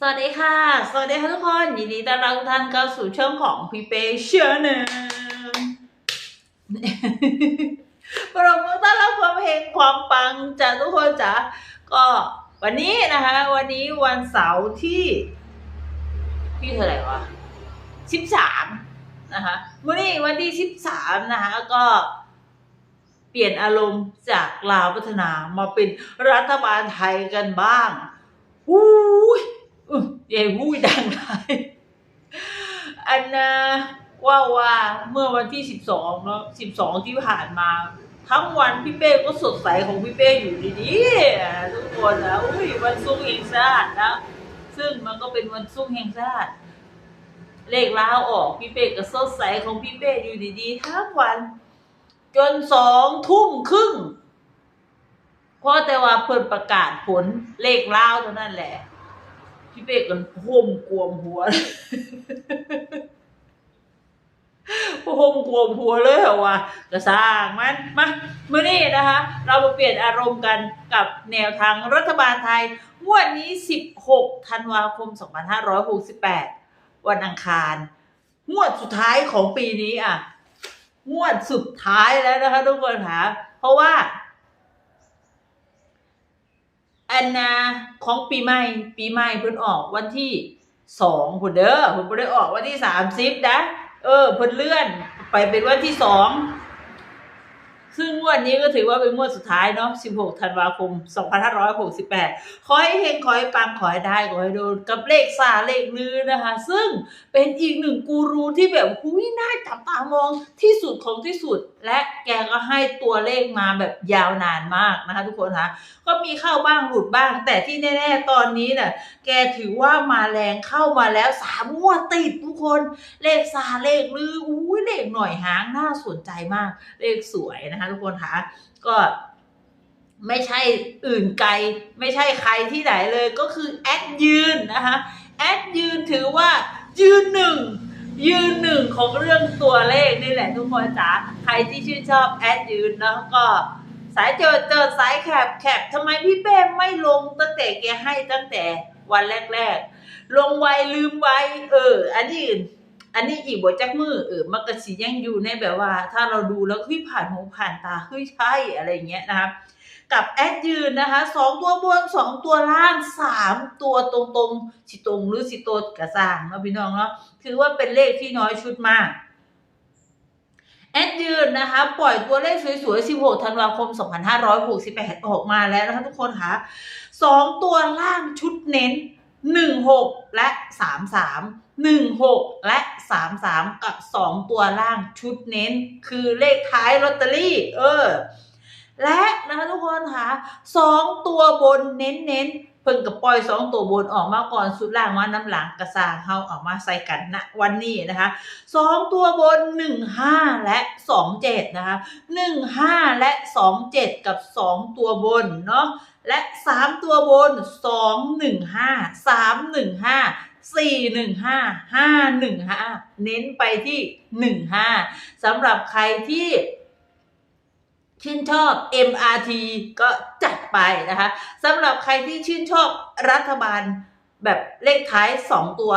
สวัสดีค่ะ สวัสดีค่ะทุกคน ยินดีต้อนรับทุกท่านเข้าสู่ช่องของพี่เป้เชนลปรบมือต้อนรับความเฮงความปังจากทุกคนจ้ะก็วันนี้นะคะ วันนี้วันเสาร์ที่ที่เท่าไหร่วะสิบสามนะคะวันนี้วันที่สิบสามนะคะก็เปลี่ยนอารมณ์จากลาวพัฒนามาเป็นรัฐบาลไทยกันบ้างอู้ย ยใหญ่หู้ดังไทยอันนะว่าว่าเมื่อวันที่สิบสองเนาะสิบสองที่ผ่านมา ทั้งวันพี่เป้ก็สดใสของพี่เป้อยู่ดีๆทุกคนนะอุ้ยวันศุกร์แห่งชาตินะซึ่งมันก็เป็นวันศุกร์แห่งชาติเลขล้าวออกพี่เป้ก็สดใสของพี่เป้อยู่ดีๆทั้งวัน จนสองทุ่มครึ่งเพราะแต่ว่าเพิ่นประกาศผลเลขล้าวเท่านั้นแหละ พี่เป้กันห่มกวมหัวห่มกวมหัวเลยเหรอวะกระสร้างมันมาเมื่อนี้นะคะ เรามาเปลี่ยนอารมณ์กันกับแนวทางรัฐบาลไทยงวดนี้ 16 ธันวาคม 2568 วันอังคาร งวดสุดท้ายของปีนี้อะ งวดสุดท้ายแล้วนะคะทุกคนค่ะเพราะว่า อันนาของปีใหม่ ปีใหม่เพิ่นออกวันที่สองพุ่นเด้อเพิ่นบ่ได้ออกวันที่สามสิบนะเออเพิ่นเลื่อนไปเป็นวันที่สอง ซึ่งงวดนี้ก็ถือว่าเป็นงวดสุดท้ายเนาะ 16 ธันวาคม 2568 ขอให้เฮงขอให้ปังขอให้ได้ขอให้โดนกับเลขซาเลขลือนะคะ ซึ่งเป็นอีกหนึ่งกูรูที่แบบหุยน่าจับตามองที่สุดของที่สุด และแกก็ให้ตัวเลขมาแบบยาวนานมากนะคะทุกคนคะก็มีเข้าบ้างหลุดบ้าง แต่ที่แน่ๆตอนนี้น่ะแกถือว่ามาแรงเข้ามาแล้วสามงวดติดทุกคนเลขซาเลขลืออุ้ยเลขหน่อยหางน่าสนใจมากเลขสวยนะคะทุกคนคะก็ไม่ใช่อื่นไกล ไม่ใช่ใครที่ไหนเลยก็คือแอดยืนนะคะแอดยืนถือว่ายืนหนึ่งยืนหนึ่งของเรื่องตัวเลขนี่แหละทุกคนจ๋าใครที่ชื่นชอบแอดยืนนะก็สายเจอเจอสายแคบแคบทำไมพี่เป้ไม่ลงตั้งแต่แกให้ตั้งแต่วันแรก ๆ ลงไวลืมไวเออ อันนี้ อันนี้อีกบทจักมือเออมันก็สียังอยู่ในแบบว่า ถ้าเราดูแล้วเฮ้ยผ่านหูผ่านตาเฮ้ยใช่อะไรเงี้ยนะครับกับแอดยืนนะคะสองตัวบนสองตัวล่างสามตัวตรงๆสิตรงหรือสิโตดกระสางเนาะพี่น้องเนาะถือว่าเป็นเลขที่น้อยชุดมากแอดยืนนะคะปล่อยตัวเลขสวยๆ 16 ธันวาคม 2568 ออกมาแล้วนะคะทุกคนคะสองตัวล่างชุดเน้น 16 และ 33 16 และ 33 กับ 2 ตัวล่างชุดเน้น คือเลขท้ายลอตเตอรี่ เออ และนะคะทุกคนคะสองตัวบนเน้นเน้นๆเพิ่งกับปล่อยสองตัวบนออกมาก่อนสุดล่างว่าน้ำหลังกระซางเฮาออกมาใส่กันณวันนี้นะคะสองตัวบนหนึ่งห้าและสองเจ็ดนะคะหนึ่งห้าและสองเจ็ดกับสองตัวบนเนาะและสามตัวบนสองหนึ่งห้าสามหนึ่งห้าสี่หนึ่งห้าห้าหนึ่งห้าเน้นไปที่หนึ่งห้าสำหรับใครที่ ชื่นชอบ MRT ก็จัดไปนะคะสำหรับใครที่ชื่นชอบรัฐบาลแบบเลขท้ายสองตัว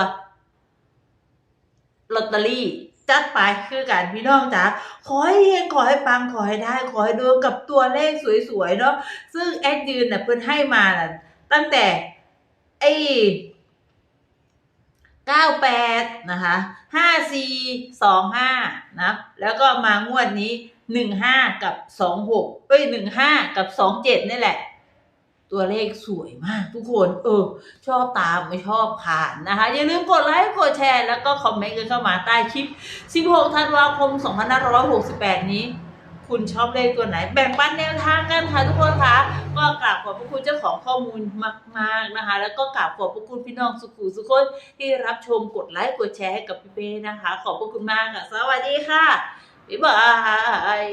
ลอตเตอรี่จัดไปคือการพี่น้องจ๋าขอให้เฮงขอให้ปังขอให้ได้ ขอให้ดูกับตัวเลขสวยๆเนาะซึ่งแอดยืนน่ะเพิ่นให้มาน่ะตั้งแต่ไอ้เก้าแปดนะคะห้าสี่สองห้านะแล้วก็มางวดนี้ หนึ่งห้ากับสองหกเอ้ยหนึ่งห้ากับสองเจ็ดนี่แหละ ตัวเลขสวยมากทุกคน เออ ชอบตามไม่ชอบผ่านนะคะ อย่าลืมกดไลค์กดแชร์ แล้วก็คอมเมนต์กันเข้ามาใต้คลิป 16 ธันวาคม 2568 นี้ คุณชอบเลขตัวไหน แบ่งปันแนวทางกันค่ะทุกคนคะก็กราบขอบพระคุณเจ้าของข้อมูลมากๆนะคะ แล้วก็กราบขอบพระคุณพี่น้องสุขุสุขคนที่รับชมกดไลค์กดแชร์ให้กับพี่เป้นะคะ ขอบพระคุณมากค่ะ สวัสดีค่ะ บ๊ายบาย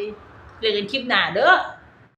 เ